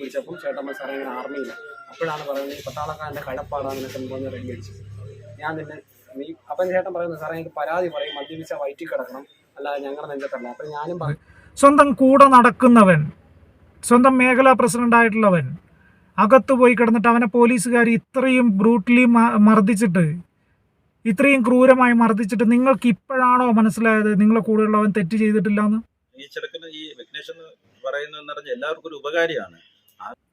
വിളിച്ചപ്പം ചേട്ടമ്മ സാറേ ഇങ്ങനെ ആർമിയില്ല അപ്പോഴാണ് പറയുന്നത് ഈ പട്ടാളക്കാരന്റെ കടപ്പാടാണ് നിനക്ക് എന്ന് പറഞ്ഞ് റെഡി അടിച്ചു. ഞാൻ നിന്നെ നീ അപ്പം ചേട്ടൻ പറയുന്നത് സാറേ എനിക്ക് പരാതി പറയും മദ്യപിച്ച വയറ്റിൽ കിടക്കണം അല്ലാതെ ഞങ്ങളുടെ നെഞ്ചത്തല്ല. അപ്പം ഞാനും പറയും സ്വന്തം കൂടെ നടക്കുന്നവൻ സ്വന്തം മേഖലാ പ്രസിഡന്റായിട്ടുള്ളവൻ അകത്ത് പോയി കിടന്നിട്ട് അവനെ പോലീസുകാർ ഇത്രയും ബ്രൂട്ടലി മർദ്ദിച്ചിട്ട് ഇത്രയും ക്രൂരമായി മർദ്ദിച്ചിട്ട് നിങ്ങൾക്ക് ഇപ്പോഴാണോ മനസ്സിലായത് നിങ്ങളെ കൂടെയുള്ളവൻ തെറ്റ് ചെയ്തിട്ടില്ല എന്ന് ഈ ചെറുക്കന് ഈ വെക്നേഷൻ എന്ന് പറയുന്നതെന്ന് പറഞ്ഞാൽ എല്ലാവർക്കും ഒരു ഉപകാരിയാണ്.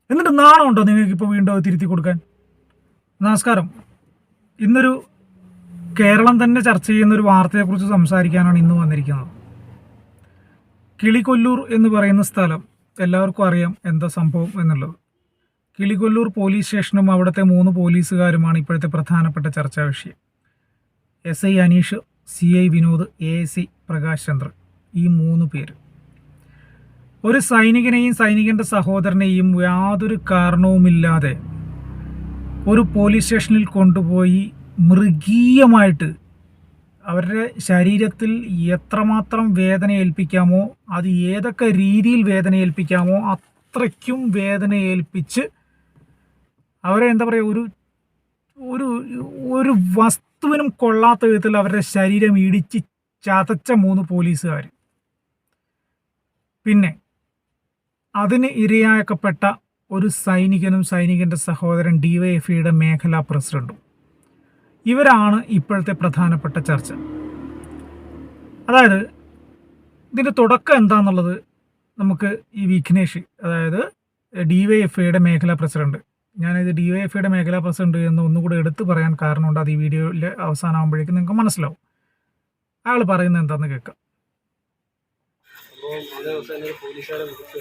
എന്നിട്ട് ഉണ്ടോ നിങ്ങൾക്ക് ഇപ്പോൾ വീണ്ടും തിരുത്തി കൊടുക്കാൻ? നമസ്കാരം. ഇന്നൊരു കേരളം തന്നെ ചർച്ച ചെയ്യുന്ന ഒരു വാർത്തയെക്കുറിച്ച് സംസാരിക്കാനാണ് ഇന്ന് വന്നിരിക്കുന്നത്. കിളികൊല്ലൂർ എന്ന് പറയുന്ന സ്ഥലം എല്ലാവർക്കും അറിയാം എന്താ സംഭവം എന്നുള്ളത്. കിളികൊല്ലൂർ പോലീസ് സ്റ്റേഷനും അവിടുത്തെ മൂന്ന് പോലീസുകാരുമാണ് ഇപ്പോഴത്തെ പ്രധാനപ്പെട്ട ചർച്ചാ വിഷയം. S I Aneesh C I Vinod A C Prakash Chandran. ഈ മൂന്ന് പേര്. ഒരു സൈനികനെയും സൈനികന്റെ സഹോദരനെയും യാതൊരു കാരണവുമില്ലാതെ ഒരു പോലീസ് സ്റ്റേഷനിൽ കൊണ്ടുപോയി മൃഗീയമായിട്ട് അവരുടെ ശരീരത്തിൽ എത്രമാത്രം വേദന ഏൽപ്പിക്കാമോ അത് ഏതൊക്കെ രീതിയിൽ വേദന ഏൽപ്പിക്കാമോ അത്രയ്ക്കും വേദന ഏൽപ്പിച്ച് അവരെ എന്താ പറയുക ഒരു ഒരു ഒരു വസ്തുവിനും കൊള്ളാത്ത വിധത്തിൽ അവരുടെ ശരീരം ഇടിച്ച് ചതച്ച മൂന്ന് പോലീസുകാർ പിന്നെ അതിന് ഇരയാക്കപ്പെട്ട ഒരു സൈനികനും സൈനികന്റെ സഹോദരൻ ഡി വൈ എഫ് ഇയുടെ മേഖലാ പ്രസിഡന്റും. ഇവരാണ് ഇപ്പോഴത്തെ പ്രധാനപ്പെട്ട ചർച്ച. അതായത് ഇതിന്റെ തുടക്കം എന്താണെന്നുള്ളത് നമുക്ക് ഈ വിഘ്നേഷ് അതായത് ഡി വൈ എഫ് ഡിവൈഎഫ്ഐയുടെ മേഖലാ പ്രസിഡന്റ്. ഞാനിത് ഡിവൈഎഫ്ഐയുടെ മേഖലാ പ്രസിഡന്റ് എന്ന് ഒന്നുകൂടെ എടുത്തു പറയാൻ കാരണമുണ്ട്. അത് ഈ വീഡിയോയിൽ അവസാനമാകുമ്പോഴേക്കും നിങ്ങൾക്ക് മനസ്സിലാവും. അയാൾ പറയുന്നത് എന്താണെന്ന് കേൾക്കാം. അപ്പോൾ അതേ ദിവസം എന്നെ ഒരു പോലീസുകാരെ വിളിച്ചു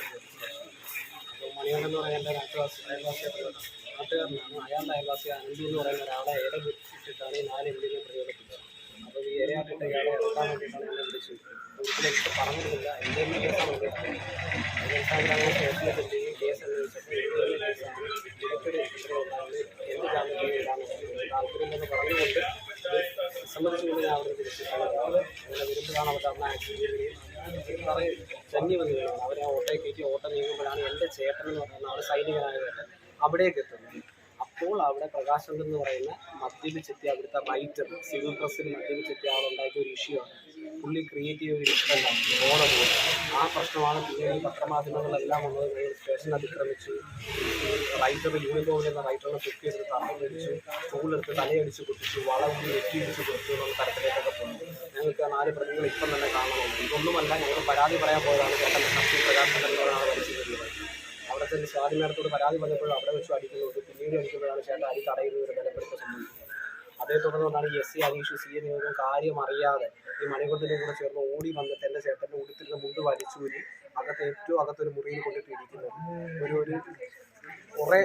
അപ്പോൾ മണികണ്ഠൻ എന്ന് പറയുന്ന എന്റെ നാട്ടുവാസി അയൽവാസിയായിട്ടുള്ള നാട്ടുകാരനാണ്. അയാളുടെ അയൽവാസി അനന്തി എന്ന് പറയുന്ന ഒരാളെ ഏറെ ഇട്ടിട്ടാണ് ഈ നാല് എംഡിനെ പ്രയോജനപ്പെട്ടത് അപ്പോൾ ഈ ഇരയാക്കിയിട്ട് ഇയാളെ ഇറക്കാൻ വേണ്ടിയിട്ടാണ് എന്നെ വിളിച്ചത് വീട്ടിലേക്ക് പറഞ്ഞിരുന്നില്ല. എന്റെ തന്നെ കേസാണ് അതനുസരിച്ച് അങ്ങനെ സ്റ്റേഷനിൽ ചെല്ലുകയും കേസ് അന്വേഷിച്ചപ്പോൾ ഇടയ്ക്കൊരു എന്ത് ജാമ്യത്തിൽ ഇടാൻ താല്പര്യമെന്ന് പറഞ്ഞുകൊണ്ട് സമ്മതിച്ചുകൊണ്ട് ഞാൻ അവിടെ തിരിച്ചു അങ്ങനെ വരുമ്പോഴാണ് അവരുടെ അമ്മ ആക്സിഡന്റ് ചെയ്യുകയും പറയും ചന്നി വന്നു അവരെ ആ ഓട്ടോയിൽ കയറ്റി ഓട്ടോ നീങ്ങുമ്പോഴാണ് എന്റെ ചേട്ടൻ എന്ന് പറയുന്ന ആൾ സൈനികനായതായിട്ട് അവിടേക്ക് എത്തുന്നത് അപ്പോൾ അവിടെ പ്രകാശം എന്ന് പറയുന്ന മദ്യപിച്ചെത്തിയ അവിടുത്തെ റൈറ്റർ സിവിൽ ഡ്രസ്സിൽ മദ്യപിച്ചെത്തിയ ആളുണ്ടാക്കിയ ഒരു ഇഷ്യൂ ആണ് പുള്ളി ക്രിയേറ്റ് ചെയ്ത ഒരു ഓണം ആ പ്രശ്നമാണ് പിന്നെ ഈ പത്രമാധ്യമങ്ങളെല്ലാം വന്നത് ഞങ്ങൾ സ്റ്റേഷൻ അതിക്രമിച്ചു റൈറ്റർ യൂണിഫോമിൽ എന്ന റൈറ്ററിനെ കുക്ക് ചെയ്തിട്ട് തറ പിടിച്ചു സ്കൂളെടുത്ത് തലയടിച്ച് പൊട്ടിച്ചു വളവിൽ വെട്ടിയിടിച്ച് കൊടുത്തു എന്നുള്ള തരത്തിലേക്കൊക്കെ പോയി ഞങ്ങൾക്ക് നാല് പ്രതികൾ ഇപ്പം തന്നെ കാണണമെന്ന് ഇതൊന്നുമല്ല ഞങ്ങൾ പരാതി പറയാൻ പോയതാണ്. ചേട്ടന്റെ ശക്തി പ്രകാശൻ എന്നവരാണ് മരിച്ചിരുന്നത് അവിടെ ചെന്ന് സ്വാതി മേടത്തോട് പരാതി പറഞ്ഞപ്പോൾ അവിടെ വെച്ച് അടിക്കുന്നുണ്ട് പിന്നീട് അടിക്കുമ്പോഴാണ് ചേട്ടൻ അരി തടയുന്നത് ഒരു ബലപ്പെടുത്ത സംഭവിക്കുന്നത് അതേ തുടർന്നുകൊണ്ടാണ് S C Aneesh C A നിയോഗം കാര്യം അറിയാതെ ഈ മണികൊണ്ടിന്റെ കൂടെ ചേർന്ന് ഓടി വന്നിട്ട് എന്റെ ചേട്ടന്റെ ഉടുത്തിന്റെ മുണ്ട് വലിച്ചൂരി അകത്ത് ഏറ്റവും അകത്തൊരു മുറിയിൽ കൊണ്ടിട്ട് ഇരിക്കുന്നത്. ഒരു ഒരു കുറേ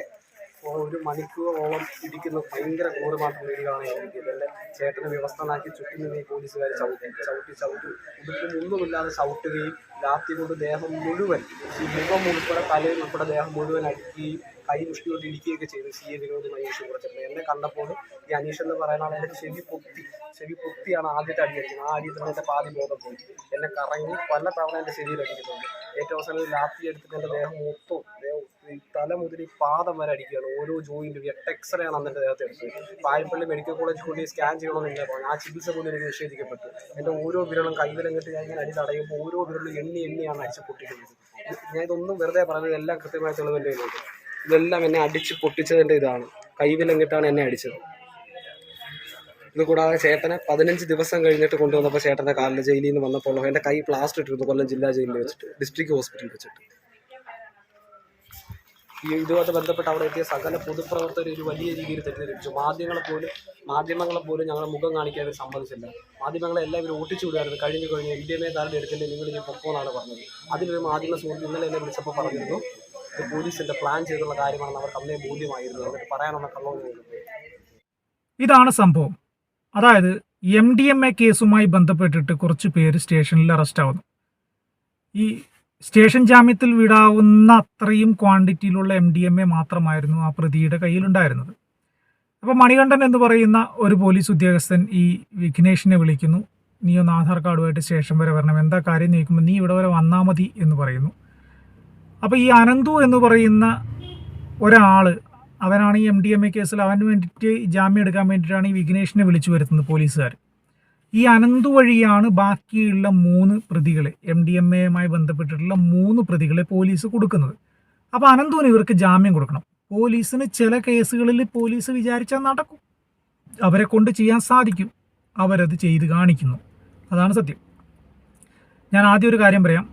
ഒരു മണിക്കൂറോളം ഇരിക്കുന്ന ഭയങ്കര കൂറ് മാത്രം വീടുകളാണ് എനിക്ക് എന്റെ ചേട്ടനെ വ്യവസ്ഥനാക്കി ചുറ്റും നിന്ന് ഈ പോലീസുകാർ ചവിട്ടി ചവിട്ടി ചവിട്ടി. ഒന്നുമില്ലാതെ ചവിട്ടുകയും രാത്രി കൊണ്ട് ദേഹം മുഴുവൻ ഈ മുഖം ഉൾപ്പെടെ തലയിൽ ഉൾപ്പെടെ ദേഹം മുഴുവൻ അടിക്കുകയും കൈ മുഷ്ടി കൊണ്ട് ഇടിക്കുകയൊക്കെ ചെയ്തു സി എ വിനോദ് മനീഷ് കുറച്ചപ്പോൾ എന്നെ കണ്ടപ്പോൾ ഈ അനീഷ് എന്ന് പറയുന്ന ആൾ എന്റെ ചെവി പൊത്തി ചെവി പൊത്തിയാണ് ആദ്യത്തെ അടി അടിക്കുന്നത്. ആ അടിയിൽ തന്നെ എന്റെ പാതി ബോധം പോയി. എന്നെ കറങ്ങി പല തവണ എന്റെ ശരീരം അടിക്കുന്നുണ്ട്. ഏറ്റവും അവസാനം രാത്രി എടുത്തിട്ട് എന്റെ ദേഹം മൊത്തം ദേഹം തല മുതൽ ഈ പാദം വരെ അടിക്കുകയാണ്. ഓരോ ജോയിന്റും എട്ട് എക്സ്റേ ആണ് അന്ന് ദേഹത്ത് എടുത്തത്. പായപ്പള്ളി മെഡിക്കൽ കോളേജ് കൊണ്ട് സ്കാൻ ചെയ്യണമെന്ന് ഇല്ല പറഞ്ഞു. ആ ചികിത്സ പോലും എനിക്ക് നിഷേധിക്കപ്പെട്ടു. എന്റെ ഓരോ വിരലും കൈവിലം കെട്ടി ഞാൻ ഇങ്ങനെ അടി തടയുമ്പോൾ ഓരോ വിരലും എണ്ണി എണ്ണിയാണ് അടിച്ച് പൊട്ടിക്കുന്നത്. ഞാൻ ഇതൊന്നും വെറുതെ പറഞ്ഞത് എല്ലാം കൃത്യമായ തെളിവെന്റെ കയ്യിലുണ്ട്. ഇതെല്ലാം എന്നെ അടിച്ച് പൊട്ടിച്ചതിന്റെ ഇതാണ്. കൈവിലം കെട്ടാണ് എന്നെ അടിച്ചത്. ഇത് കൂടാതെ ചേട്ടനെ പതിനഞ്ച് ദിവസം കഴിഞ്ഞിട്ട് കൊണ്ടുവന്നപ്പോൾ ചേട്ടന്റെ കാലിൽ ജയിലിൽ നിന്ന് വന്നപ്പോൾ എന്റെ കൈ പ്ലാസ്റ്റർ ഇട്ടിരുന്നു കൊല്ലം ജില്ലാ ജയിലിൽ വെച്ചിട്ട് ഡിസ്ട്രിക്ട് ഹോസ്പിറ്റലിൽ വെച്ചിട്ട്. ഈ ഇതുമായിട്ട് ബന്ധപ്പെട്ട് അവിടെ എത്തിയ സകല പൊതുപ്രവർത്തകർ ഒരു വലിയ രീതിയിൽ തെറ്റിദ്ധരിച്ചു മാധ്യമങ്ങളെ പോലും മാധ്യമങ്ങളെ പോലും ഞങ്ങളെ മുഖം കാണിക്കാൻ അവർ സമ്മതിച്ചില്ല. മാധ്യമങ്ങളെ എല്ലാം ഇവർ ഓട്ടിച്ചു വിടുമായിരുന്നു കഴിഞ്ഞു കഴിഞ്ഞ് എൻ ഡി എം താരം എടുത്തില്ല നിങ്ങൾ ഇനി പൊക്കോന്നാണ് പറഞ്ഞത്. അതിലൊരു മാധ്യമ സുഹൃത്ത് ഇന്നലെ എന്നെ വിളിച്ചപ്പോൾ പറഞ്ഞിരുന്നു ഇത് പോലീസിന്റെ പ്ലാൻ ചെയ്തുള്ള കാര്യമാണെന്ന് അവർക്ക് അന്നേ ബോധ്യമായിരുന്നു. അവർക്ക് പറയാനുള്ള കള്ളവും ഇതാണ് സംഭവം. അതായത് എം ഡി എം എ കേസുമായി ബന്ധപ്പെട്ടിട്ട് കുറച്ച് പേര് സ്റ്റേഷനിൽ അറസ്റ്റ് ആവുന്നു. ഈ സ്റ്റേഷൻ ജാമ്യത്തിൽ വിടാവുന്ന അത്രയും ക്വാണ്ടിറ്റിയിലുള്ള എം ഡി എം എ മാത്രമായിരുന്നു ആ പ്രതിയുടെ കയ്യിലുണ്ടായിരുന്നത്. അപ്പോൾ മണികണ്ഠൻ എന്ന് പറയുന്ന ഒരു പോലീസ് ഉദ്യോഗസ്ഥൻ ഈ വിഘ്നേഷിനെ വിളിക്കുന്നു. നീ ഒന്ന് ആധാർ കാർഡുമായിട്ട് സ്റ്റേഷൻ വരെ വരണം. എന്താ കാര്യം? ചോദിക്കുമ്പോൾ നീ ഇവിടെ വരെ വന്നാൽ മതി എന്ന് പറയുന്നു. അപ്പോൾ ഈ അനന്തു എന്ന് പറയുന്ന ഒരാൾ അവനാണ് ഈ എം ഡി എം എ കേസിൽ അവന് വേണ്ടിയിട്ട് ജാമ്യം എടുക്കാൻ വേണ്ടിയിട്ടാണ് ഈ വിഘ്നേഷിനെ വിളിച്ചു വരുത്തുന്നത് പോലീസുകാർ ഈ അനന്തു വഴിയാണ് ബാക്കിയുള്ള മൂന്ന് പ്രതികളെ എം ഡി എം എയുമായി ബന്ധപ്പെട്ടിട്ടുള്ള മൂന്ന് പ്രതികളെ പോലീസ് കൊടുക്കുന്നത്. അപ്പോൾ അനന്തുവിന് ഇവർക്ക് ജാമ്യം കൊടുക്കണം. പോലീസിന് ചില കേസുകളിൽ പോലീസ് വിചാരിച്ചാൽ നടക്കും. അവരെ കൊണ്ട് ചെയ്യാൻ സാധിക്കും. അവരത് ചെയ്ത് കാണിക്കുന്നു. അതാണ് സത്യം. ഞാൻ ആദ്യം ഒരു കാര്യം പറയാം.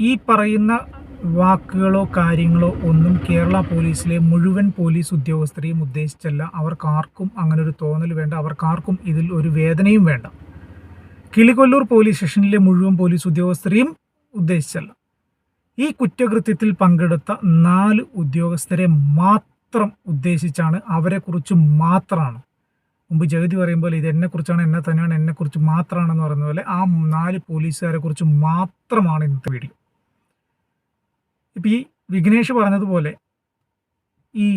ഈ പറയുന്ന വാക്കുകളോ കാര്യങ്ങളോ ഒന്നും കേരള പോലീസിലെ മുഴുവൻ പോലീസ് ഉദ്യോഗസ്ഥരെയും ഉദ്ദേശിച്ചല്ല. അവർക്കാർക്കും അങ്ങനൊരു തോന്നൽ വേണ്ട. അവർക്കാർക്കും ഇതിൽ ഒരു വേദനയും വേണ്ട. കിളികൊല്ലൂർ പോലീസ് സ്റ്റേഷനിലെ മുഴുവൻ പോലീസ് ഉദ്യോഗസ്ഥരെയും ഉദ്ദേശിച്ചല്ല. ഈ കുറ്റകൃത്യത്തിൽ പങ്കെടുത്ത നാല് ഉദ്യോഗസ്ഥരെ മാത്രം ഉദ്ദേശിച്ചാണ് അവരെക്കുറിച്ച് മാത്രമാണ്. മുമ്പ് ജഗതി പറയുമ്പോൾ ഇത് എന്നെക്കുറിച്ചാണ് എന്നെ തന്നെയാണ് എന്നെക്കുറിച്ച് മാത്രമാണെന്ന് പറയുന്ന പോലെ ആ നാല് പോലീസുകാരെ കുറിച്ച് മാത്രമാണ് ഇന്നത്തെ വീഡിയോ. ഇപ്പം ഈ വിഘ്നേഷ് പറഞ്ഞതുപോലെ ഈ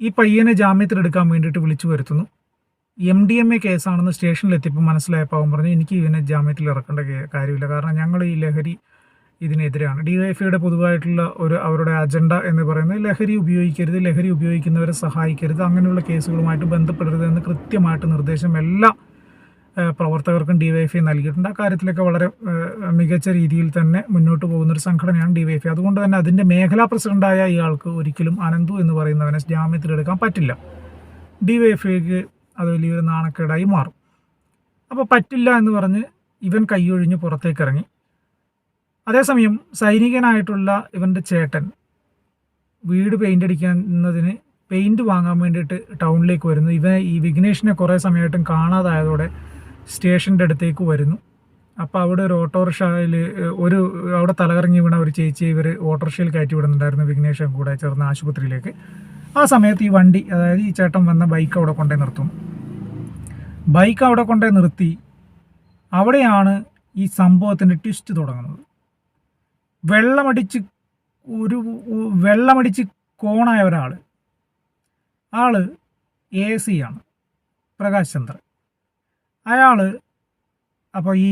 ഈ പയ്യനെ ജാമ്യത്തിലെടുക്കാൻ വേണ്ടിയിട്ട് വിളിച്ചു വരുത്തുന്നു. എം ഡി എം എ കേസാണെന്ന് സ്റ്റേഷനിലെത്തിയപ്പോൾ മനസ്സിലായപ്പോൾ അവൻ പറഞ്ഞു എനിക്ക് ഇവനെ ജാമ്യത്തിൽ ഇറക്കേണ്ട കാര്യമില്ല. കാരണം ഞങ്ങൾ ഈ ലഹരി ഇതിനെതിരാണ് ഡി വൈ എഫ് പൊതുവായിട്ടുള്ള ഒരു അവരുടെ അജണ്ട എന്ന് പറയുന്നത് ലഹരി ഉപയോഗിക്കരുത് ലഹരി ഉപയോഗിക്കുന്നവരെ സഹായിക്കരുത് അങ്ങനെയുള്ള കേസുകളുമായിട്ട് ബന്ധപ്പെടരുത് എന്ന് കൃത്യമായിട്ട് നിർദ്ദേശം എല്ലാ പ്രവർത്തകർക്കും ഡി വൈ എഫ് ഐ നൽകിയിട്ടുണ്ട്. ആ കാര്യത്തിലൊക്കെ വളരെ മികച്ച രീതിയിൽ തന്നെ മുന്നോട്ട് പോകുന്ന ഒരു സംഘടനയാണ് ഡി വൈ എഫ് ഐ അതുകൊണ്ട് തന്നെ അതിന്റെ മേഖലാ പ്രസിഡന്റായ ഇയാൾക്ക് ഒരിക്കലും അനന്തു എന്ന് പറയുന്നവനെ ജാമ്യത്തിലെടുക്കാൻ പറ്റില്ല. ഡി വൈ എഫ് ഐക്ക് അത് വലിയൊരു നാണക്കേടായി മാറും. അപ്പോൾ പറ്റില്ല എന്ന് പറഞ്ഞ് ഇവൻ കൈയൊഴിഞ്ഞ് പുറത്തേക്ക് ഇറങ്ങി അതേസമയം സൈനികനായിട്ടുള്ള ഇവന്റെ ചേട്ടൻ വീട് പെയിന്റ് അടിക്കുന്നതിന് പെയിന്റ് വാങ്ങാൻ വേണ്ടിയിട്ട് ടൗണിലേക്ക് വരുന്നു. ഇവ ഈ വിഘ്നേഷിനെ കുറേ സമയമായിട്ടും കാണാതായതോടെ സ്റ്റേഷന്റെ അടുത്തേക്ക് വരുന്നു. അപ്പോൾ അവിടെ ഒരു ഓട്ടോറിക്ഷയിൽ ഒരു അവിടെ തലകറങ്ങി വീണ ഒരു ചേച്ചി ഇവർ ഓട്ടോറിക്ഷയിൽ കയറ്റി വിടുന്നുണ്ടായിരുന്നു വിഘ്നേഷൻ കൂടെ ചേർന്ന ആശുപത്രിയിലേക്ക്. ആ സമയത്ത് ഈ വണ്ടി അതായത് ഈ ചേട്ടൻ വന്ന ബൈക്ക് അവിടെ കൊണ്ടേ നിർത്തും. ബൈക്ക് അവിടെ കൊണ്ടേ നിർത്തി. അവിടെയാണ് ഈ സംഭവത്തിന്റെ ട്വിസ്റ്റ് തുടങ്ങുന്നത്. വെള്ളമടിച്ച് ഒരു വെള്ളമടിച്ച് കോണായ ഒരാൾ. ആൾ എ സി ആണ്. പ്രകാശ് ചന്ദ്രൻ. അയാൾ അപ്പോൾ ഈ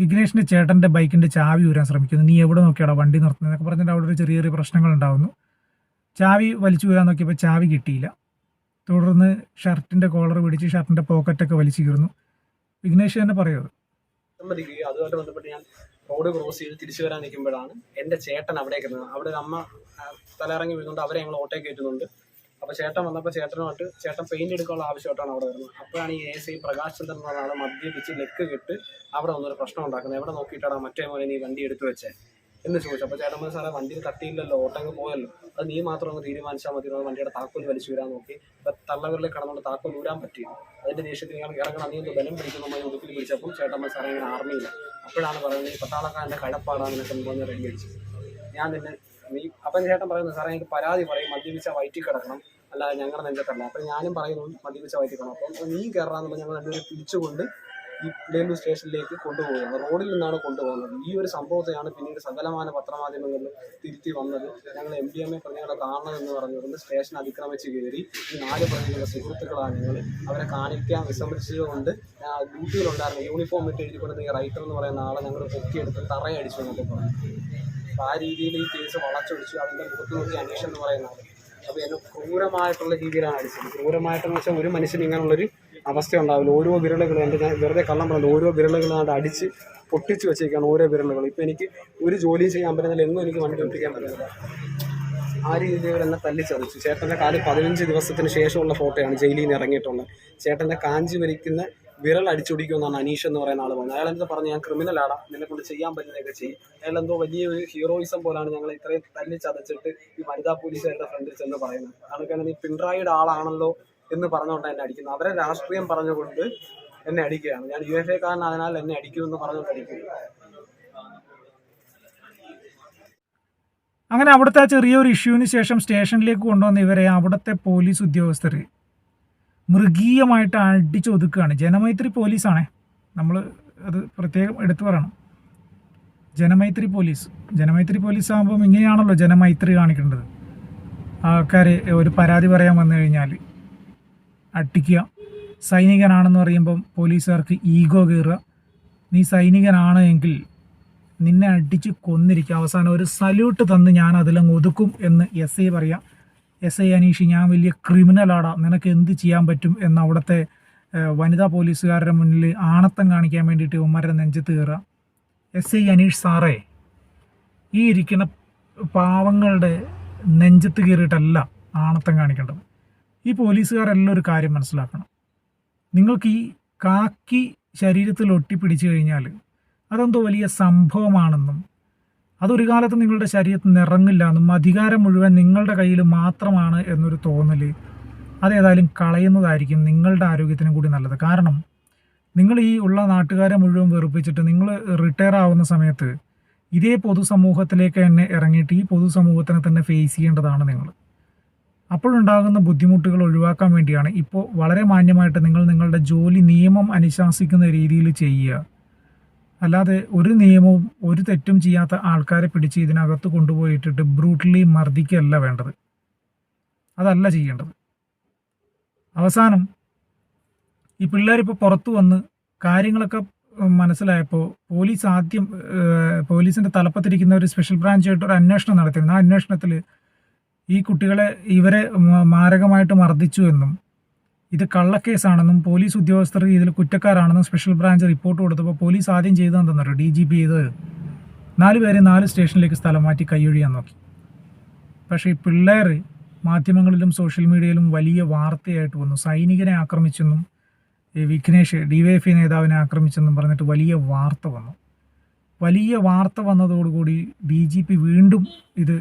വിഘ്നേഷിന്റെ ചേട്ടന്റെ ബൈക്കിന്റെ ചാവി ഊരാൻ ശ്രമിക്കുന്നു. നീ എവിടെ നോക്കിയാടാ വണ്ടി നിർത്തുന്നത് എന്നൊക്കെ പറഞ്ഞിട്ട് അവിടെ ഒരു ചെറിയ ചെറിയ പ്രശ്നങ്ങൾ ഉണ്ടാകുന്നു ചാവി വലിച്ചു ഊരാൻ നോക്കിയപ്പോൾ ചാവി കിട്ടിയില്ല. തുടർന്ന് ഷർട്ടിന്റെ കോളർ പിടിച്ച് ഷർട്ടിന്റെ പോക്കറ്റൊക്കെ വലിച്ചു കീറുന്നു. വിഘ്നേഷ് തന്നെ പറയുന്നത് അതുമായിട്ട് ബന്ധപ്പെട്ട് ഞാൻ റോഡ് ക്രോസ് ചെയ്ത് തിരിച്ചു വരാൻ നിൽക്കുമ്പോഴാണ് എന്റെ ചേട്ടൻ അവിടേക്ക് അവിടെ അമ്മ തലയിറങ്ങി വീഴുന്നുണ്ട്. അവരെ ഞങ്ങൾ ഓട്ടേ കയറ്റുന്നുണ്ട്. അപ്പോൾ ചേട്ടൻ വന്നപ്പോൾ ചേട്ടനുമായിട്ട് ചേട്ടൻ പെയിന്റ് എടുക്കാനുള്ള ആവശ്യമായിട്ടാണ് അവിടെ വരുന്നത്. അപ്പോഴാണ് ഈ എ സി പ്രകാശ് ചന്ദ്രൻ എന്ന് മദ്യപിച്ച് ലെക്ക് കിട്ട് അവിടെ വന്നൊരു പ്രശ്നം ഉണ്ടാക്കുന്നത്. എവിടെ നോക്കിയിട്ടാണ് മറ്റേ മോനെ നീ വണ്ടി എടുത്തു വെച്ചേ? എന്ന് ചോദിച്ചു. അപ്പോൾ ചേട്ടൻ പറഞ്ഞു സാറേ വണ്ടിയിൽ തട്ടിയില്ലല്ലോ ഓട്ടങ്ങ് പോയല്ലോ. അത് നീ മാത്രം ഒന്ന് തീരുമാനിച്ചാൽ മതി. വണ്ടിയുടെ താക്കോൽ വലിച്ചു വരാൻ നോക്കി. ഇപ്പം തള്ളവരിൽ കടന്നുകൊണ്ട് താക്കോൽ ഊരാൻ പറ്റിയില്ല അതിന്റെ ദേഷ്യത്തിൽ നിങ്ങൾ ഇറങ്ങണം നീ ബലം പിടിക്കുന്ന നമ്മൾ ഉടുപ്പിൽ പിടിച്ചപ്പോൾ ചേട്ടമ്മ സാറേ ഇങ്ങനെ ആർമിയില്ല അപ്പോഴാണ് പറയുന്നത് ഈ പട്ടാളക്കാരന്റെ കടപ്പാടാണ് നിനക്ക് എന്ന് പറഞ്ഞ് റെഡി അടിച്ചു ഞാൻ നിന്നെ നീ അപ്പം ചേട്ടൻ പറയുന്നത് സാറേ എനിക്ക് പരാതി പറയും. മദ്യപിച്ച വയറ്റിൽ കിടക്കണം. അല്ലാതെ ഞങ്ങളുടെ നെഞ്ചത്തല്ല. അപ്പം ഞാനും പറയുന്നു മദ്യപിച്ച വയറ്റിൽ കിടക്കണം. അപ്പം നീ കയറാന്നുള്ള ഞങ്ങൾ രണ്ടുപേരും പിടിച്ചുകൊണ്ട് ഈ പുളിയല്ലൂർ സ്റ്റേഷനിലേക്ക് കൊണ്ടുപോകുന്നത് റോഡിൽ നിന്നാണ് കൊണ്ടുപോകുന്നത്. ഈ ഒരു സംഭവത്തെയാണ് പിന്നീട് സകലമാന പത്രമാധ്യമങ്ങളിൽ തിരുത്തി വന്നത്. ഞങ്ങൾ എം ഡി എം എ പ്രതികളെ കാണണമെന്ന് പറഞ്ഞുകൊണ്ട് സ്റ്റേഷൻ അതിക്രമിച്ച് കയറി. ഈ നാല് പ്രതികളുടെ സുഹൃത്തുക്കളാണ് ഞങ്ങൾ അവരെ കാണിക്കാൻ വിസമ്മതിച്ചതുകൊണ്ട് ഡ്യൂട്ടിയിലുണ്ടായിരുന്നു യൂണിഫോം ഇട്ട് എഴുതിക്കൊണ്ട് ഈ റൈറ്റർ എന്ന് പറയുന്ന ആളെ ഞങ്ങൾ പൊക്കിയെടുത്ത് തറയടിച്ചു എന്നൊക്കെ പറഞ്ഞു. അപ്പോൾ ആ രീതിയിൽ ഈ കേസ് വളച്ചൊടിച്ചു അതിന്റെ മുഖത്ത് നോക്കി അന്വേഷണം എന്ന് പറയുന്നത്. അപ്പോൾ എന്നെ ക്രൂരമായിട്ടുള്ള രീതിയിലാണ് അടിച്ചത്. ക്രൂരമായിട്ടെന്ന് വെച്ചാൽ ഒരു മനുഷ്യന് ഇങ്ങനെയുള്ളൊരു അവസ്ഥ ഉണ്ടാവില്ല. ഓരോ വിരലുകൾ എന്റെ ഞാൻ വെറുതെ കള്ളം പറഞ്ഞത് ഓരോ വിരലുകളാണ്ട് അടിച്ച് പൊട്ടിച്ച് വെച്ചേക്കാണ് ഓരോ വിരലുകൾ ഇപ്പോൾ എനിക്ക് ഒരു ജോലിയും ചെയ്യാൻ പറ്റുന്നില്ല. എങ്ങും എനിക്ക് വണ്ടി ഒട്ടിക്കാൻ പറ്റുന്നില്ല. ആ രീതിയിൽ എന്നെ തല്ലിച്ചതച്ചു. ചേട്ടന്റെ കാൽ പതിനഞ്ച് ദിവസത്തിന് ശേഷമുള്ള ഫോട്ടോയാണ് ജയിലിൽ നിന്ന് ഇറങ്ങിയിട്ടുള്ളത്. ചേട്ടന്റെ കാഞ്ചി വരിക്കുന്ന വിരൽ അടിച്ചൊടിക്കുമെന്നാണ് അനീഷ് എന്ന് പറയുന്ന ആൾ പറഞ്ഞത്. അയാൾ എന്താ പറഞ്ഞു ഞാൻ ക്രിമിനലാടാ നിന്നെ കൊണ്ട് ചെയ്യാൻ പറ്റുന്നതൊക്കെ ചെയ്യും. അയാൾ എന്തോ വലിയ ഒരു ഹീറോയിസം പോലാണ് ഞങ്ങൾ ഇത്രയും തല്ലിച്ചതച്ചിട്ട് ഈ വനിതാ പോലീസുകാരുടെ ഫ്രണ്ടിൽ ചെന്ന് പറയുന്നത്. അതൊക്കെയാണ് നീ പിണറായിയുടെ ആളാണല്ലോ എന്ന് പറഞ്ഞുകൊണ്ട് എന്നെ അടിക്കുന്നത്. അവരെ രാഷ്ട്രീയം പറഞ്ഞുകൊണ്ട് എന്നെ അടിക്കുകയാണ്. ഞാൻ യു എഫ് എക്കാരനായതിനാൽ എന്നെ അടിക്കുമെന്ന് പറഞ്ഞുകൊണ്ട് അടിക്കുക അങ്ങനെ അവിടുത്തെ ആ ചെറിയൊരു ഇഷ്യൂവിന് ശേഷം സ്റ്റേഷനിലേക്ക് കൊണ്ടുവന്ന ഇവരെ അവിടുത്തെ പോലീസ് ഉദ്യോഗസ്ഥർ മൃഗീയമായിട്ട് അടിച്ചൊതുക്കുകയാണ് ജനമൈത്രി പോലീസാണേ. നമ്മൾ അത് പ്രത്യേകം എടുത്തു പറയണം. ജനമൈത്രി പോലീസ്. ജനമൈത്രി പോലീസ് ആകുമ്പം ഇങ്ങനെയാണല്ലോ ജനമൈത്രി കാണിക്കേണ്ടത്. ആൾക്കാർ ഒരു പരാതി പറയാൻ വന്നു കഴിഞ്ഞാൽ അട്ടിക്കുക. സൈനികനാണെന്ന് പറയുമ്പം പോലീസുകാർക്ക് ഈഗോ കയറുക. നീ സൈനികനാണ് എങ്കിൽ നിന്നെ അടിച്ച് കൊന്നിരിക്കുക. അവസാനം ഒരു സല്യൂട്ട് തന്ന് ഞാൻ അതിലങ്ങ് ഒതുക്കും എന്ന് എസ് ഐ പറയാം. എസ് ഐ അനീഷ് ഞാൻ വലിയ ക്രിമിനലാടാ നിനക്ക് എന്ത് ചെയ്യാൻ പറ്റും എന്ന് അവിടുത്തെ വനിതാ പോലീസുകാരുടെ മുന്നിൽ ആണത്തം കാണിക്കാൻ വേണ്ടിയിട്ട് ഉമ്മരെ നെഞ്ചത്ത് കയറുക. എസ് ഐ അനീഷ് സാറേ ഈ ഇരിക്കുന്ന പാവങ്ങളുടെ നെഞ്ചത്ത് കയറിയിട്ടല്ല ആണത്തം കാണിക്കേണ്ടത്. ഈ പോലീസുകാരെല്ലാം ഒരു കാര്യം മനസ്സിലാക്കണം. നിങ്ങൾക്ക് ഈ കാക്കി ശരീരത്തിൽ ഒട്ടിപ്പിടിച്ചു കഴിഞ്ഞാൽ അതെന്തോ വലിയ സംഭവമാണെന്നും അതൊരു കാലത്ത് നിങ്ങളുടെ ശരീരത്തിൽ നിറങ്ങില്ല എന്നും അധികാരം മുഴുവൻ നിങ്ങളുടെ കയ്യിൽ മാത്രമാണ് എന്നൊരു തോന്നൽ. അതേതായാലും കളയുന്നതായിരിക്കും നിങ്ങളുടെ ആരോഗ്യത്തിനും കൂടി നല്ലത്. കാരണം നിങ്ങൾ ഈ ഉള്ള നാട്ടുകാരെ മുഴുവൻ വെറുപ്പിച്ചിട്ട് നിങ്ങൾ റിട്ടയർ ആവുന്ന സമയത്ത് ഇതേ പൊതുസമൂഹത്തിലേക്ക് തന്നെ ഇറങ്ങിയിട്ട് ഈ പൊതുസമൂഹത്തിനെ തന്നെ ഫേസ് ചെയ്യേണ്ടതാണ് നിങ്ങൾ. അപ്പോഴുണ്ടാകുന്ന ബുദ്ധിമുട്ടുകൾ ഒഴിവാക്കാൻ വേണ്ടിയാണ് ഇപ്പോൾ വളരെ മാന്യമായിട്ട് നിങ്ങൾ നിങ്ങളുടെ ജോലി നിയമം അനുശാസിക്കുന്ന രീതിയിൽ ചെയ്യുക. അല്ലാതെ ഒരു നിയമവും ഒരു തെറ്റും ചെയ്യാത്ത ആൾക്കാരെ പിടിച്ച് ഇതിനകത്ത് കൊണ്ടുപോയിട്ടിട്ട് ബ്രൂട്ടലി മർദ്ദിക്കുകയല്ല വേണ്ടത്. അതല്ല ചെയ്യേണ്ടത്. അവസാനം ഈ പിള്ളേരിപ്പോൾ പുറത്തു വന്ന് കാര്യങ്ങളൊക്കെ മനസ്സിലായപ്പോൾ പോലീസ് ആദ്യം പോലീസിന്റെ തലപ്പത്തിരിക്കുന്ന ഒരു സ്പെഷ്യൽ ബ്രാഞ്ചായിട്ട് ഒരു അന്വേഷണം നടത്തിയിരുന്നു. ആ അന്വേഷണത്തിൽ ഈ കുട്ടികളെ ഇവരെ മാരകമായിട്ട് മർദ്ദിച്ചു എന്നും ഇത് കള്ളക്കേസാണെന്നും പോലീസ് ഉദ്യോഗസ്ഥർ ഇതിൽ കുറ്റക്കാരാണെന്നും സ്പെഷ്യൽ ബ്രാഞ്ച് റിപ്പോർട്ട് കൊടുത്തപ്പോൾ പോലീസ് ആദ്യം ചെയ്തതെന്നു ഡി ജി പി ചെയ്ത് നാല് പേരെ നാല് സ്റ്റേഷനിലേക്ക് സ്ഥലം മാറ്റി കൈയൊഴിയാൻ നോക്കി. പക്ഷേ ഈ പിള്ളേർ മാധ്യമങ്ങളിലും സോഷ്യൽ മീഡിയയിലും വലിയ വാർത്തയായിട്ട് വന്നു. സൈനികനെ ആക്രമിച്ചെന്നും Vignesh D Y F I നേതാവിനെ ആക്രമിച്ചെന്നും പറഞ്ഞിട്ട് വലിയ വാർത്ത വന്നു. വലിയ വാർത്ത വന്നതോടുകൂടി ഡി ജി പി വീണ്ടും ഇത്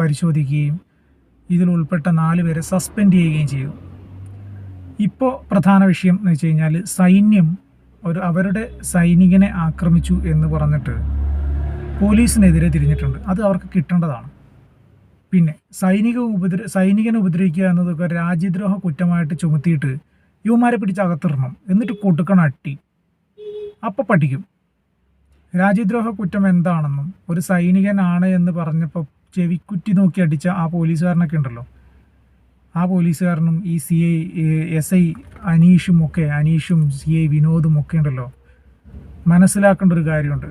പരിശോധിക്കുകയും ഇതിൽ ഉൾപ്പെട്ട നാല് പേരെ സസ്പെൻഡ് ചെയ്യുകയും ചെയ്തു. ഇപ്പോൾ പ്രധാന വിഷയം എന്ന് വെച്ച് കഴിഞ്ഞാൽ സൈന്യം ഒരു അവരുടെ സൈനികനെ ആക്രമിച്ചു എന്ന് പറഞ്ഞിട്ട് പോലീസിനെതിരെ തിരിഞ്ഞിട്ടുണ്ട്. അത് അവർക്ക് കിട്ടേണ്ടതാണ്. പിന്നെ സൈനിക ഉപദ്ര സൈനികനെ ഉപദ്രവിക്കുക എന്നതൊക്കെ രാജ്യദ്രോഹ കുറ്റമായിട്ട് ചുമത്തിയിട്ട് യുവമാരെ പിടിച്ച് അകത്തിടണം. എന്നിട്ട് കൊടുക്കണം അട്ടി അപ്പം പഠിക്കും. രാജ്യദ്രോഹ കുറ്റം എന്താണെന്നും ഒരു സൈനികനാണ് എന്ന് പറഞ്ഞപ്പോൾ ചെവിക്കുറ്റി നോക്കി അടിച്ച ആ പോലീസുകാരനൊക്കെ ഉണ്ടല്ലോ. ആ പോലീസുകാരനും ഈ സി ഐ എസ് ഐ അനീഷും ഒക്കെ അനീഷും സി ഐ വിനോദും ഒക്കെ ഉണ്ടല്ലോ. മനസ്സിലാക്കേണ്ട ഒരു കാര്യമുണ്ട്.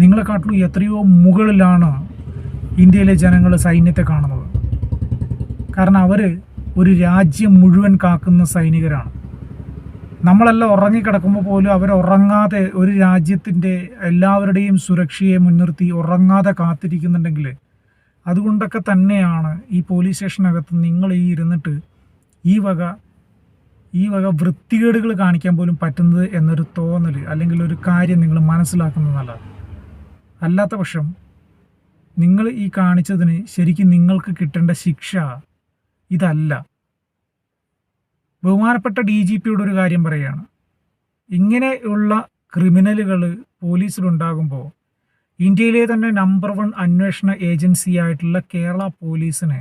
നിങ്ങളെക്കാട്ടിലും എത്രയോ മുകളിലാണ് ഇന്ത്യയിലെ ജനങ്ങൾ സൈന്യത്തെ കാണുന്നത്. കാരണം അവർ ഒരു രാജ്യം മുഴുവൻ കാക്കുന്ന സൈനികരാണ്. നമ്മളെല്ലാം ഉറങ്ങിക്കിടക്കുമ്പോൾ പോലും അവർ ഉറങ്ങാതെ ഒരു രാജ്യത്തിന്റെ എല്ലാവരുടെയും സുരക്ഷയെ മുൻനിർത്തി ഉറങ്ങാതെ കാത്തിരിക്കുന്നുണ്ടെങ്കിൽ അതുകൊണ്ടൊക്കെ തന്നെയാണ് ഈ പോലീസ് സ്റ്റേഷനകത്ത് നിങ്ങൾ ഈ ഇരുന്നിട്ട് ഈ വക ഈ വക വൃത്തികേടുകൾ കാണിക്കാൻ പോലും പറ്റുന്നത് എന്നൊരു തോന്നൽ അല്ലെങ്കിൽ ഒരു കാര്യം നിങ്ങൾ മനസ്സിലാക്കുന്നത് നല്ലതാണ്. അല്ലാത്ത പക്ഷം നിങ്ങൾ ഈ കാണിച്ചതിന് ശരിക്കും നിങ്ങൾക്ക് കിട്ടേണ്ട ശിക്ഷ ഇതല്ല. ബഹുമാനപ്പെട്ട ഡി ജി പിയുടെ ഒരു കാര്യം പറയുകയാണ് ഇങ്ങനെയുള്ള ക്രിമിനലുകൾ പോലീസിലുണ്ടാകുമ്പോൾ ഇന്ത്യയിലെ തന്നെ നമ്പർ വൺ അന്വേഷണ ഏജൻസി ആയിട്ടുള്ള കേരള പോലീസിനെ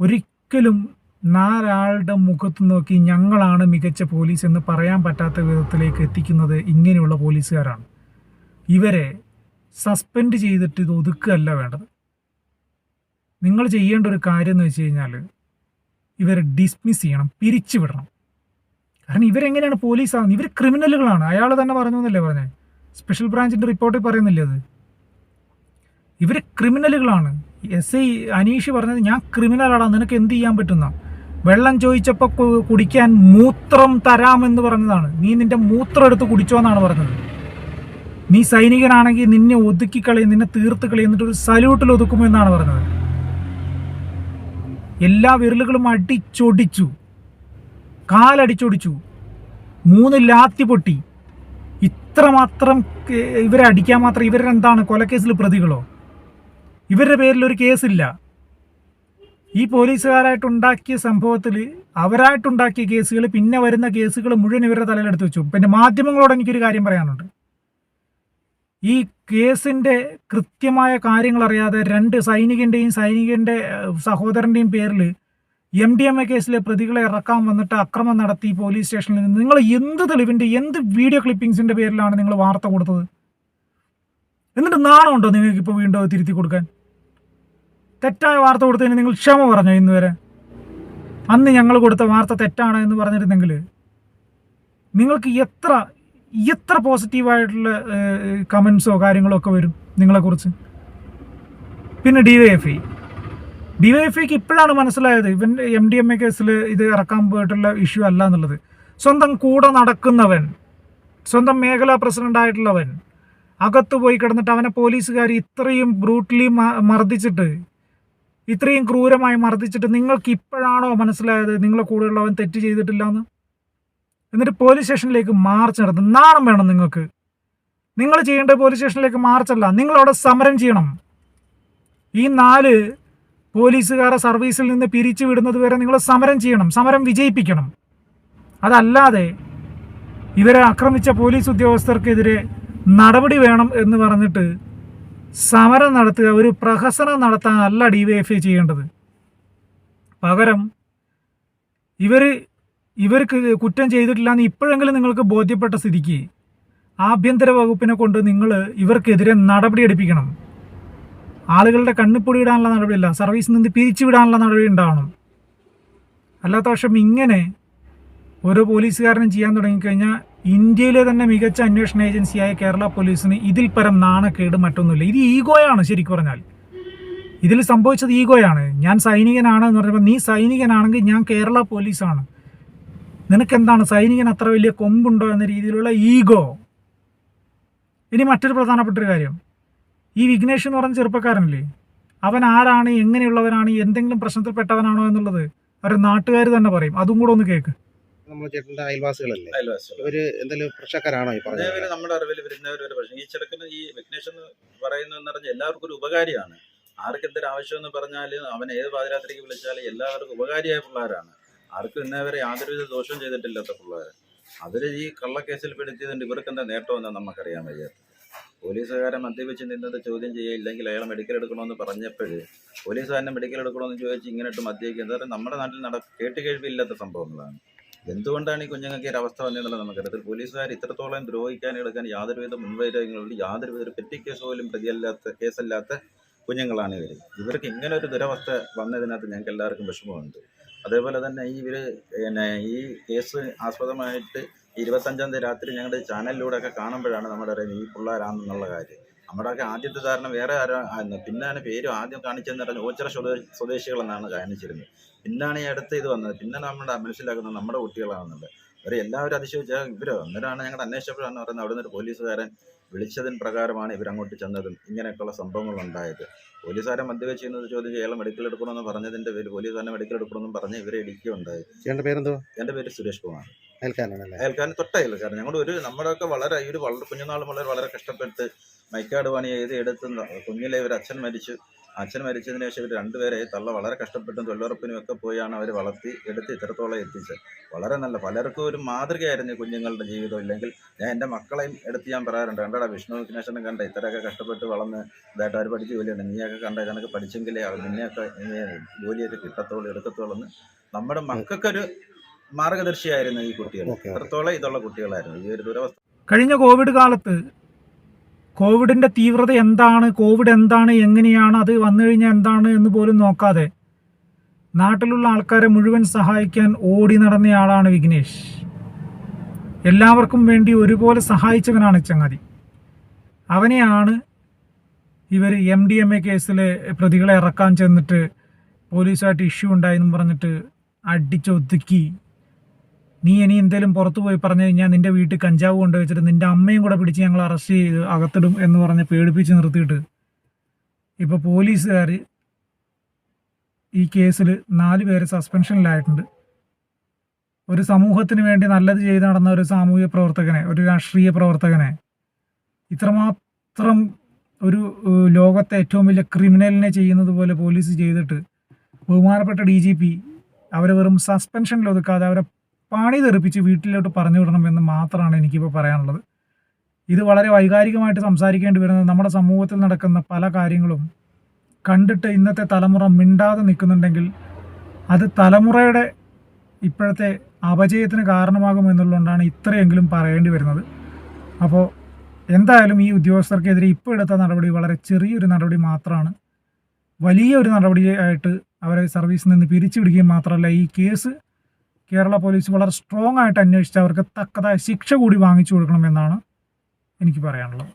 ഒരിക്കലും നാലാളുടെ മുഖത്ത് നോക്കി ഞങ്ങളാണ് മികച്ച പോലീസ് എന്ന് പറയാൻ പറ്റാത്ത വിധത്തിലേക്ക് എത്തിക്കുന്നത് ഇങ്ങനെയുള്ള പോലീസുകാരാണ്. ഇവരെ സസ്പെൻഡ് ചെയ്തിട്ട് ഇത് ഒതുക്കുകയല്ല വേണ്ടത്. നിങ്ങൾ ചെയ്യേണ്ട ഒരു കാര്യം എന്ന് വെച്ച് കഴിഞ്ഞാൽ ഇവരെ ഡിസ്മിസ് ചെയ്യണം പിരിച്ചുവിടണം കാരണം ഇവരെങ്ങനെയാണ് പോലീസ് ആകുന്നത് ഇവർ ക്രിമിനലുകളാണ് അയാൾ തന്നെ പറഞ്ഞു? എന്നല്ലേ പറഞ്ഞേ സ്പെഷ്യൽ ബ്രാഞ്ചിന്റെ റിപ്പോർട്ടിൽ പറയുന്നില്ലേ അത്? ഇവർ ക്രിമിനലുകളാണ്. എസ് ഐ അനീഷ് പറഞ്ഞത് ഞാൻ ക്രിമിനലാടാ നിനക്ക് എന്ത് ചെയ്യാൻ പറ്റുന്ന? വെള്ളം ചോദിച്ചപ്പോൾ കുടിക്കാൻ മൂത്രം തരാമെന്ന് പറഞ്ഞതാണ്. നീ നിന്റെ മൂത്രം എടുത്ത് കുടിച്ചോ എന്നാണ് പറഞ്ഞത്. നീ സൈനികനാണെങ്കിൽ നിന്നെ ഒതുക്കി കളയും നിന്നെ തീർത്ത് കളയും എന്നിട്ട് ഒരു സല്യൂട്ടിൽ ഒതുക്കുമെന്നാണ് പറഞ്ഞത്. എല്ലാ വിരലുകളും അടിച്ചൊടിച്ചു. കാലടിച്ചൊടിച്ചു. മൂന്ന് ലാത്തി പൊട്ടി. ഇത്രമാത്രം ഇവരെ അടിക്കാൻ മാത്രം ഇവരെന്താണ് കൊലക്കേസിൽ പ്രതികളോ? ഇവരുടെ പേരിൽ ഒരു കേസില്ല. ഈ പോലീസുകാരായിട്ടുണ്ടാക്കിയ സംഭവത്തിൽ അവരായിട്ടുണ്ടാക്കിയ കേസുകൾ പിന്നെ വരുന്ന കേസുകൾ മുഴുവൻ ഇവരുടെ തലയിലെടുത്ത് വെച്ചു. പിന്നെ മാധ്യമങ്ങളോട് എനിക്കൊരു കാര്യം പറയാനുണ്ട്. ഈ കേസിന്റെ കൃത്യമായ കാര്യങ്ങൾ അറിയാതെ രണ്ട് സൈനികന്റെയും സൈനികന്റെ സഹോദരന്റെയും പേരിൽ എം ഡി എം എ കേസിലെ പ്രതികളെ ഇറക്കാൻ വന്നിട്ട് അക്രമം നടത്തി പോലീസ് സ്റ്റേഷനിൽ നിന്ന് നിങ്ങൾ എന്ത് തെളിവിന്റെ എന്ത് വീഡിയോ ക്ലിപ്പിംഗ്സിന്റെ പേരിലാണ് നിങ്ങൾ വാർത്ത കൊടുത്തത്? എന്നിട്ട് നാണമുണ്ടോ നിങ്ങൾക്ക് ഇപ്പോൾ വീണ്ടും തിരുത്തി കൊടുക്കാൻ? തെറ്റായ വാർത്ത കൊടുത്തതിന് നിങ്ങൾ ക്ഷമ പറഞ്ഞോ ഇന്ന് വരെ? അന്ന് ഞങ്ങൾ കൊടുത്ത വാർത്ത തെറ്റാണ് എന്ന് പറഞ്ഞിരുന്നെങ്കിൽ നിങ്ങൾക്ക് എത്ര എത്ര പോസിറ്റീവായിട്ടുള്ള കമൻസോ കാര്യങ്ങളോ ഒക്കെ വരും നിങ്ങളെക്കുറിച്ച്? പിന്നെ D Y F I D Y F ഐക്ക് ഇപ്പോഴാണ് മനസ്സിലായത് ഇവൻ എം ഡി എം എ കേസിൽ ഇത് ഇറക്കാൻ പോയിട്ടുള്ള ഇഷ്യൂ അല്ല എന്നുള്ളത്. സ്വന്തം കൂടെ നടക്കുന്നവൻ സ്വന്തം മേഖലാ പ്രസിഡന്റ് ആയിട്ടുള്ളവൻ അകത്ത് പോയി കിടന്നിട്ട് അവനെ പോലീസുകാർ ഇത്രയും ബ്രൂട്ടലി മർദ്ദിച്ചിട്ട് ഇത്രയും ക്രൂരമായി മർദ്ദിച്ചിട്ട് നിങ്ങൾക്ക് ഇപ്പോഴാണോ മനസ്സിലായത് നിങ്ങളെ കൂടെയുള്ളവൻ തെറ്റ് ചെയ്തിട്ടില്ല എന്ന് എന്നിട്ട് പോലീസ് സ്റ്റേഷനിലേക്ക് മാർച്ച് നടത്തും നാണം വേണം നിങ്ങൾക്ക്. നിങ്ങൾ ചെയ്യേണ്ടത് പോലീസ് സ്റ്റേഷനിലേക്ക് മാർച്ചല്ല നിങ്ങളവിടെ സമരം ചെയ്യണം. ഈ നാല് പോലീസുകാരെ സർവീസിൽ നിന്ന് പിരിച്ചു വിടുന്നത് വരെ നിങ്ങൾ സമരം ചെയ്യണം സമരം വിജയിപ്പിക്കണം. അതല്ലാതെ ഇവരെ ആക്രമിച്ച പോലീസ് ഉദ്യോഗസ്ഥർക്കെതിരെ നടപടി വേണം എന്ന് പറഞ്ഞിട്ട് സമരം നടത്തുക ഒരു പ്രഹസനം നടത്താനല്ല ഡി വൈ എഫ് ഐ ചെയ്യേണ്ടത്. പകരം ഇവർ ഇവർക്ക് കുറ്റം ചെയ്തിട്ടില്ല എന്ന് ഇപ്പോഴെങ്കിലും നിങ്ങൾക്ക് ബോധ്യപ്പെട്ട സ്ഥിതിക്ക് ആഭ്യന്തര വകുപ്പിനെ കൊണ്ട് നിങ്ങൾ ഇവർക്കെതിരെ നടപടി എടുപ്പിക്കണം. ആളുകളുടെ കണ്ണിപ്പൊടി ഇടാനുള്ള നടപടിയല്ല സർവീസിൽ നിന്ന് പിരിച്ചുവിടാനുള്ള നടപടി ഉണ്ടാവണം. അല്ലാത്ത പക്ഷം ഇങ്ങനെ ഓരോ പോലീസുകാരനും ചെയ്യാൻ തുടങ്ങിക്കഴിഞ്ഞാൽ ഇന്ത്യയിലെ തന്നെ മികച്ച അന്വേഷണ ഏജൻസിയായ കേരള പോലീസിന് ഇതിൽ പരം നാണക്കേട് മറ്റൊന്നുമില്ല. ഇത് ഈഗോയാണ് ശരിക്കും പറഞ്ഞാൽ. ഇതിൽ സംഭവിച്ചത് ഈഗോയാണ്. ഞാൻ സൈനികനാണ് എന്ന് പറഞ്ഞപ്പോൾ നീ സൈനികനാണെങ്കിൽ ഞാൻ കേരള പോലീസാണ്. നിനക്കെന്താണ്? സൈനികൻ അത്ര വലിയ കൊമ്പുണ്ടോ എന്ന രീതിയിലുള്ള ഈഗോ. ഇനി മറ്റൊരു പ്രധാനപ്പെട്ട ഒരു കാര്യം. ഈ വിഘ്നേഷ് എന്ന് പറഞ്ഞ ചെറുപ്പക്കാരനല്ലേ? അവൻ ആരാണ്? എങ്ങനെയുള്ളവനാണ്? എന്തെങ്കിലും പ്രശ്നത്തിൽപ്പെട്ടവനാണോ എന്നുള്ളത് അവരുടെ നാട്ടുകാർ തന്നെ പറയും. അതും കൂടെ ഒന്ന് കേൾക്ക് നമ്മൾ ചേട്ടന്റെ അയൽവാസികളല്ലേ? അയൽവാസികൾ ഇവർ എന്തെങ്കിലും പ്രശ്നക്കാരാണോ ഈ പറഞ്ഞത്? നമ്മുടെ അറിവിൽ വരുന്നവരൊരു പ്രശ്നം. ഈ ചെറുക്കന് ഈ വിഘ്നേഷ് എന്ന് പറയുന്നതെന്ന് പറഞ്ഞാൽ എല്ലാവർക്കും ഒരു ഉപകാരിയാണ്. ആർക്ക് എന്തൊരു ആവശ്യം എന്ന് പറഞ്ഞാൽ അവൻ ഏത് പാതിരാത്രിക്ക് വിളിച്ചാലും എല്ലാവർക്കും ഉപകാരിയായ പിള്ളേരാണ്. ആർക്കും ഇന്നേവരെ യാതൊരുവിധ ദോഷം ചെയ്തിട്ടില്ലാത്ത പിള്ളേർ അവർ ഈ കള്ളക്കേസിൽ പെടുത്തിയതുകൊണ്ട് ഇവർക്ക് എന്താ നേട്ടമെന്ന് നമുക്കറിയാൻ വയ്യാത്ത. പോലീസുകാരെ മദ്യപിച്ച് നിന്നത് ചോദ്യം ചെയ്യില്ലെങ്കിൽ അയാൾ മെഡിക്കൽ എടുക്കണമെന്ന് പറഞ്ഞപ്പോൾ പോലീസുകാരനെ മെഡിക്കൽ എടുക്കണമെന്ന് ചോദിച്ച് ഇങ്ങനെ ഇട്ട് മദ്യപിക്കുക. എന്താ പറയുക നമ്മുടെ നാട്ടിൽ നട കേട്ടുകേഴ്വില്ലാത്ത സംഭവങ്ങളാണ്. എന്തുകൊണ്ടാണ് ഈ കുഞ്ഞുങ്ങൾക്ക് ഈ അവസ്ഥ വന്നതെന്നുള്ളത് നമുക്കറിയാം. പോലീസുകാർ ഇത്രത്തോളം ദ്രോഹിക്കാൻ എടുക്കാൻ യാതൊരുവിധ മുൻവൈരാഗ്യങ്ങളുണ്ട് യാതൊരുവിധ ഒരു പെറ്റി കേസ് പോലും പ്രതിയല്ലാത്ത കേസല്ലാത്ത കുഞ്ഞുങ്ങളാണ് ഇവർ ഇവർക്ക് ഇങ്ങനെ ഒരു ദുരവസ്ഥ വന്നതിനകത്ത് ഞങ്ങൾക്ക് എല്ലാവർക്കും വിഷമമുണ്ട്. അതേപോലെ തന്നെ ഈ ഇവർ പിന്നെ ഈ കേസ് ആസ്പദമായിട്ട് ഇരുപത്തഞ്ചാം തീയതി രാത്രി ഞങ്ങളുടെ ചാനലിലൂടെ ഒക്കെ കാണുമ്പോഴാണ് നമ്മുടെ അറിയുന്നത് ഈ പിള്ളേരാണെന്നുള്ള കാര്യം. നമ്മുടെയൊക്കെ ആദ്യത്തെ ധാരണ വേറെ ആരോ ആയിരുന്നു. പിന്നാണ് പേര് ആദ്യം കാണിച്ചെന്ന് പറഞ്ഞാൽ ഓച്ചിറ സ്വദേ സ്വദേശികളെന്നാണ് കാണിച്ചിരുന്നത്. പിന്നാണ് ഈ അടുത്ത് ഇത് വന്നത്. പിന്നെ നമ്മുടെ മനസ്സിലാക്കുന്നത് നമ്മുടെ കുട്ടികളാണെന്നുള്ളത് അവർ എല്ലാവരും അതിശയിച്ചാൽ ഇവരോ അന്നേരമാണ് ഞങ്ങളുടെ അന്വേഷിച്ചപ്പോഴാണ് പറയുന്നത് അവിടെ നിന്ന് ഒരു പോലീസുകാരൻ വിളിച്ചതിന് പ്രകാരമാണ് ഇവരങ്ങോട്ട് ചെന്നതും ഇങ്ങനെയൊക്കെയുള്ള സംഭവങ്ങൾ ഉണ്ടായത് പോലീസുകാരൻ മദ്യവെച്ച് ചെയ്യുന്നത് ചോദ്യം ചെയ്യാൻ മെഡിക്കൽ എടുക്കണമെന്ന് പറഞ്ഞതിന്റെ പേര് പോലീസുകാരനെ മെഡിക്കൽ എടുക്കണമെന്നും പറഞ്ഞ് ഇവരെ ഇടിക്കുകയുണ്ടായി എന്റെ പേരെന്തോ? എന്റെ പേര് സുരേഷ് കുമാർ. അയൽക്കാരനാണല്ലേ? അയൽക്കാരൻ തൊട്ട അയൽക്കാരൻ ഞങ്ങളുടെ ഒരു നമ്മുടെയൊക്കെ വളരെ ഈ ഒരു വളരെ കുഞ്ഞുനാൾ മുതൽ വളരെ കഷ്ടപ്പെട്ട് മൈക്കാട് പണി ചെയ്ത് എടുത്ത് കുഞ്ഞിലെ ഒരു അച്ഛൻ മരിച്ചു. അച്ഛൻ മരിച്ചതിന് ശേഷം ഇവർ രണ്ടുപേരെ തള്ള വളരെ കഷ്ടപ്പെട്ടും തൊഴിലുറപ്പിനും ഒക്കെ പോയാണ് അവർ വളർത്തി എടുത്ത് ഇത്രത്തോളം എത്തിച്ചത്. വളരെ നല്ല പലർക്കും ഒരു മാതൃകയായിരുന്നു കുഞ്ഞുങ്ങളുടെ ജീവിതം. ഇല്ലെങ്കിൽ ഞാൻ എന്റെ മക്കളെയും എടുത്ത് ഞാൻ പറയാറുണ്ട്. കണ്ടടാ വിഷ്ണു വിഘ്നേശ്വരനും കണ്ട ഇത്രയൊക്കെ കഷ്ടപ്പെട്ട് വളർന്ന് ഇതായിട്ട് അവർ പഠിച്ച് ജോലിയുണ്ട്. നീയൊക്കെ കണ്ട കണക്ക് പഠിച്ചെങ്കിലേ അവർ നിന്നെയൊക്കെ ജോലിയൊക്കെ കിട്ടത്തോളൂ എടുക്കത്തോളൂ എന്ന് നമ്മുടെ മക്കൾക്കൊരു മാർഗദർശിയായിരുന്നു ഈ കുട്ടികൾ. എത്രത്തോളം ഇത്രത്തോളം ഇതുള്ള കുട്ടികളായിരുന്നു. ഈ ഒരു ദുരവസ്ഥ കഴിഞ്ഞ കോവിഡ് കാലത്ത് കോവിഡിന്റെ തീവ്രത എന്താണ് കോവിഡ് എന്താണ് എങ്ങനെയാണ് അത് വന്നു കഴിഞ്ഞാൽ എന്താണ് എന്ന് പോലും നോക്കാതെ നാട്ടിലുള്ള ആൾക്കാരെ മുഴുവൻ സഹായിക്കാൻ ഓടി നടന്നയാളാണ് വിഘ്നേഷ്. എല്ലാവർക്കും വേണ്ടി ഒരുപോലെ സഹായിച്ചവനാണ് ചങ്ങാതി. അവനെയാണ് ഇവർ എം ഡി എം എ കേസിലെ പ്രതികളെ ഇറക്കാൻ ചെന്നിട്ട് പോലീസുമായിട്ട് ഇഷ്യൂ ഉണ്ടായെന്നും പറഞ്ഞിട്ട് അടിച്ചൊതുക്കി. നീ ഇനി എന്തേലും പുറത്തു പോയി പറഞ്ഞു കഴിഞ്ഞാൽ നിന്റെ വീട്ടിൽ കഞ്ചാവ് കൊണ്ടുവച്ചിട്ട് നിന്റെ അമ്മയും കൂടെ പിടിച്ച് ഞങ്ങൾ അറസ്റ്റ് ചെയ്ത് അകത്തിടും എന്ന് പറഞ്ഞ് പേടിപ്പിച്ച് നിർത്തിയിട്ട് ഇപ്പോൾ പോലീസുകാർ ഈ കേസിൽ നാല് പേര് സസ്പെൻഷനിലായിട്ടുണ്ട്. ഒരു സമൂഹത്തിന് വേണ്ടി നല്ലത് ചെയ്ത് നടന്ന ഒരു സാമൂഹ്യ പ്രവർത്തകനെ ഒരു രാഷ്ട്രീയ പ്രവർത്തകനെ ഇത്രമാത്രം ഒരു ലോകത്തെ ഏറ്റവും വലിയ ക്രിമിനലിനെ ചെയ്യുന്നത് പോലെ പോലീസ് ചെയ്തിട്ട് ബഹുമാനപ്പെട്ട ഡി ജി പി അവരെ വെറും സസ്പെൻഷനിൽ ഒതുക്കാതെ അവരെ പണി തെറിപ്പിച്ച് വീട്ടിലോട്ട് പറഞ്ഞു വിടണം എന്ന് മാത്രമാണ് എനിക്കിപ്പോൾ പറയാനുള്ളത്. ഇത് വളരെ വൈകാരികമായിട്ട് സംസാരിക്കേണ്ടി വരുന്നത് നമ്മുടെ സമൂഹത്തിൽ നടക്കുന്ന പല കാര്യങ്ങളും കണ്ടിട്ട് ഇന്നത്തെ തലമുറ മിണ്ടാതെ നിൽക്കുന്നുണ്ടെങ്കിൽ അത് തലമുറയുടെ ഇപ്പോഴത്തെ അപജയത്തിന് കാരണമാകും എന്നുള്ളതുകൊണ്ടാണ് ഇത്രയെങ്കിലും പറയേണ്ടി വരുന്നത്. അപ്പോൾ എന്തായാലും ഈ ഉദ്യോഗസ്ഥർക്കെതിരെ ഇപ്പോൾ എടുത്ത നടപടി വളരെ ചെറിയൊരു നടപടി മാത്രമാണ്. വലിയ ഒരു നടപടിയായിട്ട് അവരെ സർവീസിൽ നിന്ന് പിരിച്ചുവിടുകയും മാത്രമല്ല ഈ കേസ് കേരള പോലീസ് വളരെ സ്ട്രോങ് ആയിട്ട് അന്വേഷിച്ച് അവർക്ക് തക്കതായ ശിക്ഷ കൂടി വാങ്ങിച്ചു കൊടുക്കണമെന്നാണ് എനിക്ക് പറയാനുള്ളത്.